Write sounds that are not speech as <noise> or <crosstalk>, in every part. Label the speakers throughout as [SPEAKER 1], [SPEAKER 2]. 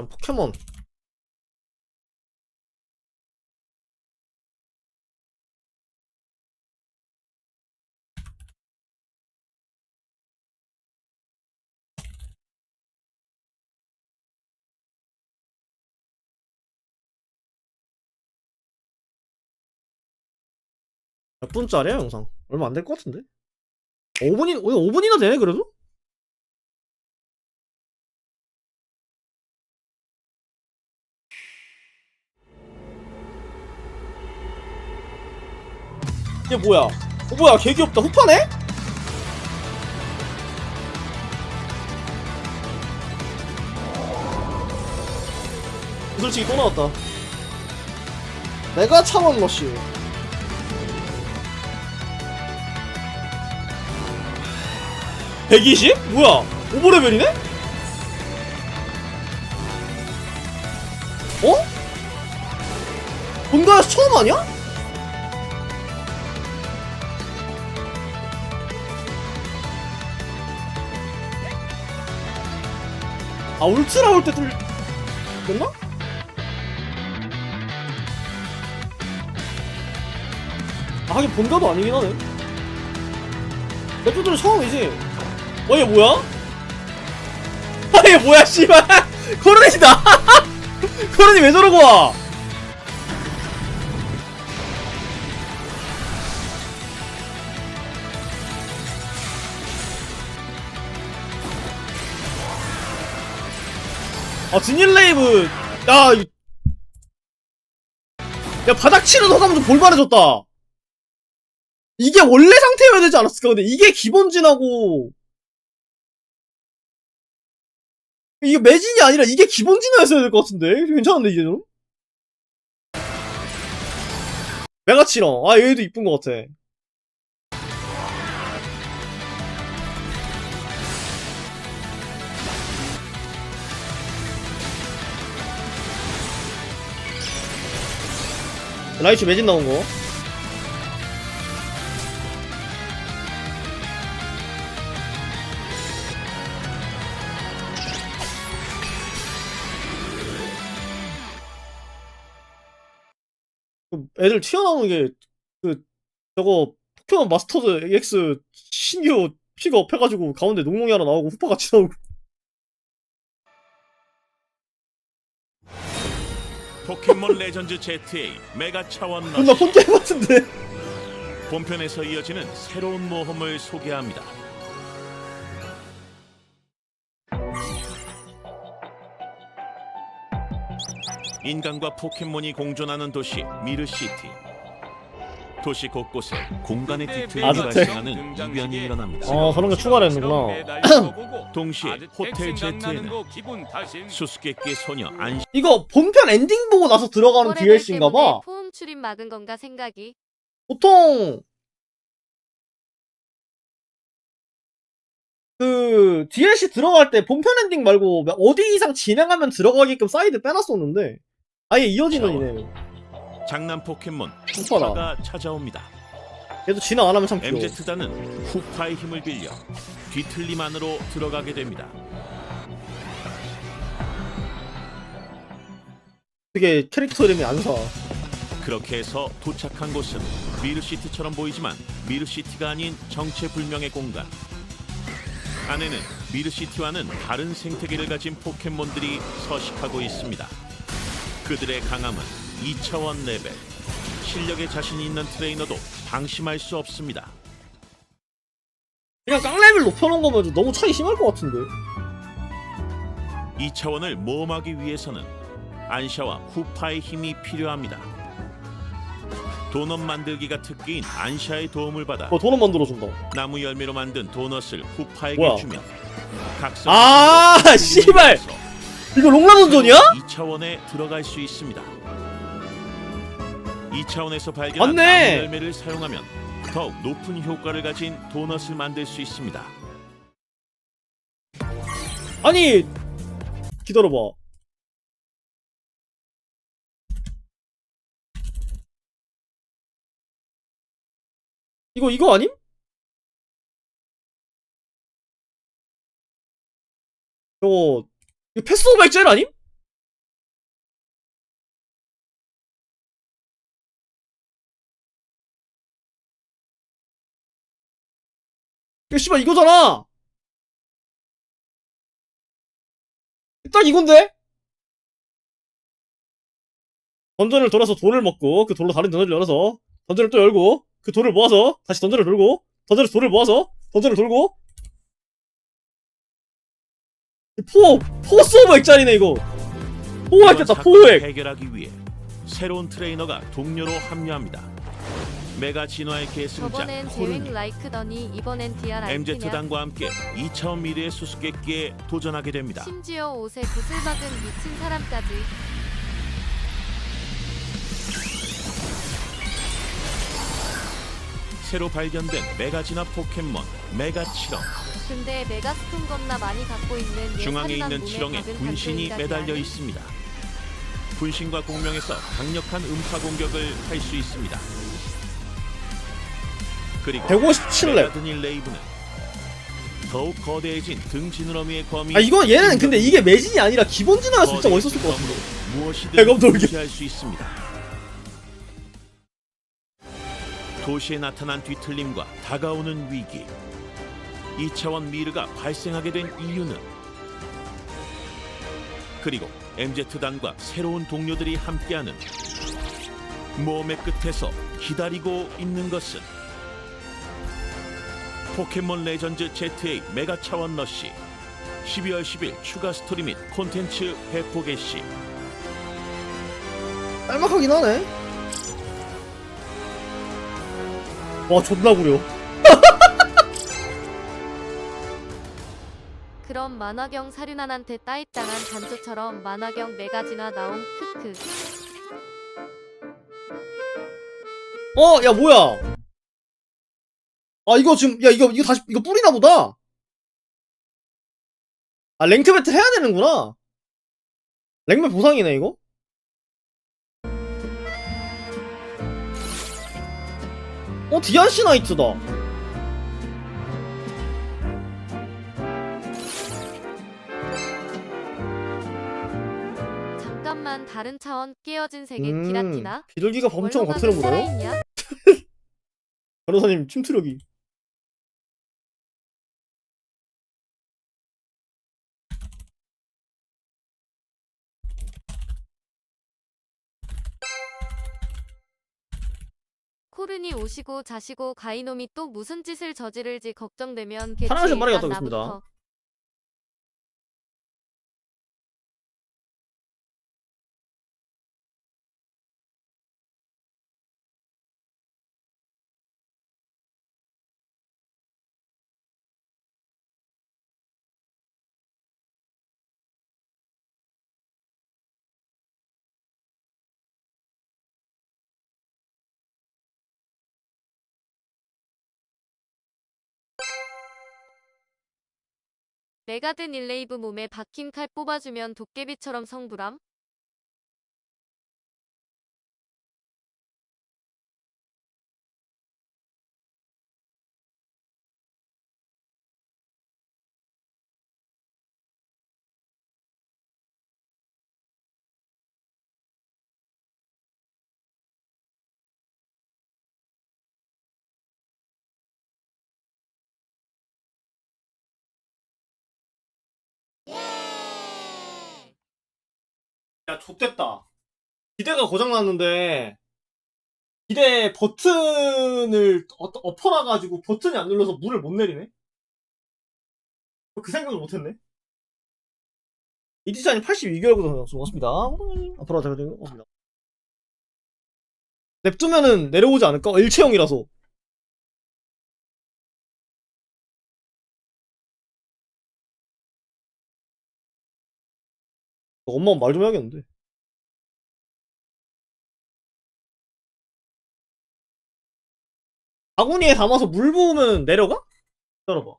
[SPEAKER 1] 난 포켓몬 몇 분짜리야 영상? 얼마 안 될 것 같은데? 5분이 5분이나 되네 그래도? 이게 뭐야? 어 뭐야 개 귀엽다 후파네? 솔직히 또 나왔다 내가 차원 러쉬 (120) 뭐야 오버레벨이네? 어? 본가에서 처음 아니야? 아 울트라 올 때 뚫... 됐나? 아 하긴 본가도 아니긴 하네. 레프들은 처음이지. 어얘 뭐야? <laughs> 아얘 뭐야 씨발. <laughs> 코르넷이다. 코르넷이 <laughs> 왜 저러고 와 아, 진일레이브, 야, 이- 야, 바닥 치는 좀 볼만해졌다. 이게 원래 상태여야 되지 않았을까? 근데 이게 기본진하고, 이게 매진이 아니라 이게 기본진화였어야 될 것 같은데? 괜찮은데, 이제 좀? 메가치렁. 아, 얘도 이쁜 것 같아. 라이츠 매진 나온 거. 그 애들 튀어나오는 게, 그, 저거, 포켓몬 마스터즈 EX 신규 픽업 해가지고 가운데 농농이 하나 나오고 후파 같이 나오고.
[SPEAKER 2] 포켓몬 레전드 ZA 메가 차원
[SPEAKER 1] 존나
[SPEAKER 2] 러시
[SPEAKER 1] 폰게임 같은데.
[SPEAKER 2] 본편에서 이어지는 새로운 모험을 소개합니다. 인간과 포켓몬이 공존하는 도시 미르시티. 도시 곳곳에 공간의 뒤틀림이
[SPEAKER 1] 아즈텍.
[SPEAKER 2] 발생하는 이변이 일어납니다.
[SPEAKER 1] 아, 그런 거 추가를 했는구나.
[SPEAKER 2] 동시에 호텔 제트에는 수수께끼 소녀 안
[SPEAKER 1] 이거 본편 엔딩 보고 나서 들어가는 DLC인가 봐.
[SPEAKER 3] 포옹 출입 막은 건가 생각이.
[SPEAKER 1] 보통 그 DLC 들어갈 때 본편 엔딩 말고 어디 이상 진행하면 들어가게끔 사이드 빼놨었는데 아예 이어지는 이네
[SPEAKER 2] 장난 포켓몬. 후파가 찾아옵니다.
[SPEAKER 1] 얘도 진행 안 하면 참 귀여워
[SPEAKER 2] MZ단은 후파의 힘을 빌려 뒤틀림 안으로 들어가게 됩니다.
[SPEAKER 1] 되게 캐릭터 이름이 안사
[SPEAKER 2] 그렇게 해서 도착한 곳은 미르시티처럼 보이지만 미르시티가 아닌 정체불명의 공간. 안에는 미르시티와는 다른 생태계를 가진 포켓몬들이 서식하고 있습니다. 그들의 강함은 2차원 레벨. 실력에 자신이 있는 트레이너도 방심할 수 없습니다.
[SPEAKER 1] 그냥 깡레벨 높여놓은 거면 좀 너무 차이 심할 것 같은데
[SPEAKER 2] 2차원을 모험하기 위해서는 안샤와 후파의 힘이 필요합니다. 도넛 만들기가 특기인 안샤의 도움을 받아
[SPEAKER 1] 뭐 도넛 만들어준다
[SPEAKER 2] 나무 열매로 만든 도넛을 후파에게
[SPEAKER 1] 뭐야?
[SPEAKER 2] 주면 각성
[SPEAKER 1] 아 씨발 이거 롱라던전이야?
[SPEAKER 2] 2차원에 들어갈 수 있습니다. 2차원에서 발견한
[SPEAKER 1] 맞네.
[SPEAKER 2] 나무 열매를 사용하면 더욱 높은 효과를 가진 도넛을 만들 수 있습니다.
[SPEAKER 1] 아니 기다려봐 이거 이거 아님? 저거 이거 패스 오브 엑젤 아님? 야, 씨발, 이거잖아! 딱 이건데? 던전을 돌아서 돌을 먹고, 그 돌로 다른 던전을 열어서, 던전을 또 열고, 그 돌을 모아서, 다시 던전을 돌고, 던전에서 돌을 모아서, 던전을 돌고, 포, 포스 오브 액자리네, 이거. 포
[SPEAKER 2] 이번
[SPEAKER 1] 했겠다,
[SPEAKER 2] 사건을
[SPEAKER 1] 포 액.
[SPEAKER 2] 해결하기 위해 새로운 트레이너가 동료로 합류합니다. 메가 진화의 계승자
[SPEAKER 3] 저번엔 제획 라이크더니 이번엔 DR
[SPEAKER 2] MZ
[SPEAKER 3] 알피냐
[SPEAKER 2] 단과 함께 2차원 미래의 수수께끼에 도전하게 됩니다.
[SPEAKER 3] 심지어 옷에 붓을 박은 미친 사람까지
[SPEAKER 2] 새로 발견된 메가 진화 포켓몬 메가 7억
[SPEAKER 3] 근데 메가스톤 겁나 많이 갖고 있는 얘
[SPEAKER 2] 중앙에 있는
[SPEAKER 3] 몸에
[SPEAKER 2] 7억에
[SPEAKER 3] 박은
[SPEAKER 2] 분신이 매달려
[SPEAKER 3] 아니.
[SPEAKER 2] 있습니다. 분신과 공명에서 강력한 음파 공격을 할 수 있습니다. 그리고
[SPEAKER 1] 157렙.
[SPEAKER 2] 메가드닐 레이브는 더욱 거대해진 등 지느러미의 범위
[SPEAKER 1] 아, 이거 얘는 근데 이게 매진이 아니라 기본 진화였으면 진짜 멋있었을 것 같은데.
[SPEAKER 2] 무엇이든
[SPEAKER 1] 대검 돌격.
[SPEAKER 2] 무시할 수 있습니다. 도시에 나타난 뒤틀림과 다가오는 위기. 2차원 미르가 발생하게 된 이유는 그리고 MZ단과 새로운 동료들이 함께하는 모험의 끝에서 기다리고 있는 것은 포켓몬 레전드 ZA 메가 차원 러시 12월 10일 추가 스토리 및 콘텐츠 배포 개시
[SPEAKER 1] 짤막하긴 하네. 와, 존나 구려.
[SPEAKER 3] 그럼 만화경 사륜한한테 따입당한 단조처럼 만화경 메가진화 나옴 크크
[SPEAKER 1] 어, 야, 뭐야. 아, 이거 지금, 야, 이거, 이거 다시, 이거 뿌리나 보다. 아, 랭크 배틀 해야 되는구나. 랭크 보상이네, 이거? 어, 디안시 나이트다.
[SPEAKER 3] 잠깐만 다른 차원 깨어진 세계
[SPEAKER 1] 음,
[SPEAKER 3] 기라티나
[SPEAKER 1] 비둘기가
[SPEAKER 3] 얼마나
[SPEAKER 1] 겉으로 물어요? <laughs> 변호사님, 침투력이.
[SPEAKER 3] 코르니 오시고 자시고 가이놈이 또 무슨 짓을 저지를지 걱정되면
[SPEAKER 1] 사랑하시는 말이 갔다 오겠습니다.
[SPEAKER 3] 나부터. 메가든 일레이브 몸에 박힌 칼 뽑아주면 도깨비처럼 성불함?
[SPEAKER 1] 야, 좆됐다. 기대가 고장났는데, 기대 버튼을 어, 엎어놔가지고 버튼이 안 눌러서 물을 못 내리네? 그 생각을 못했네? 이 디자인이 82개월 구독 수고하셨습니다. 앞으로 잘 되겠습니다. 냅두면은 내려오지 않을까? 일체형이라서. 엄마 말 좀 해야겠는데. 바구니에 담아서 물 부으면 내려가? 기다려봐.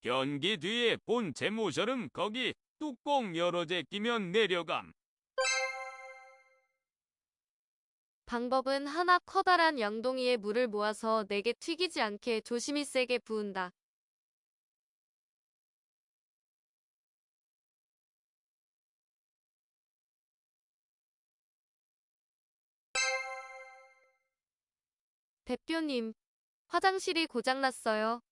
[SPEAKER 4] 변기 뒤에 본체 모셔름 거기 뚜껑 여러 제 끼면 내려감.
[SPEAKER 3] 방법은 하나 커다란 양동이에 물을 모아서 내게 튀기지 않게 조심히 세게 부은다. 대표님, 화장실이 고장났어요.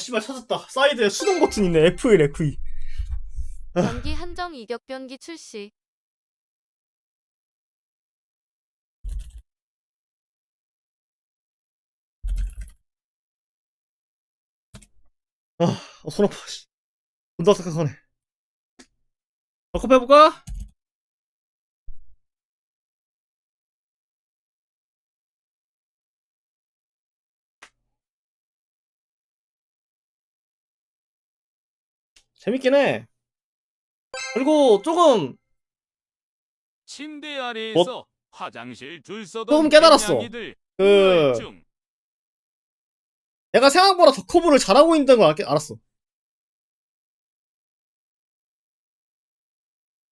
[SPEAKER 1] 씨발 찾았다. 사이드에 수동 버튼 있네. F1, F2.
[SPEAKER 3] 변기 한정 이격 변기 출시.
[SPEAKER 1] 어, 손 아파. 씨. 존나 착각하네. 컵 해볼까? 재밌긴 해. 그리고 조금
[SPEAKER 4] 침대 아래에서 화장실 줄 서던
[SPEAKER 1] 조금 깨달았어.
[SPEAKER 4] 냥이들 그중
[SPEAKER 1] 내가 생각보다 더 커브를 잘하고 있는 걸 알- 알았어.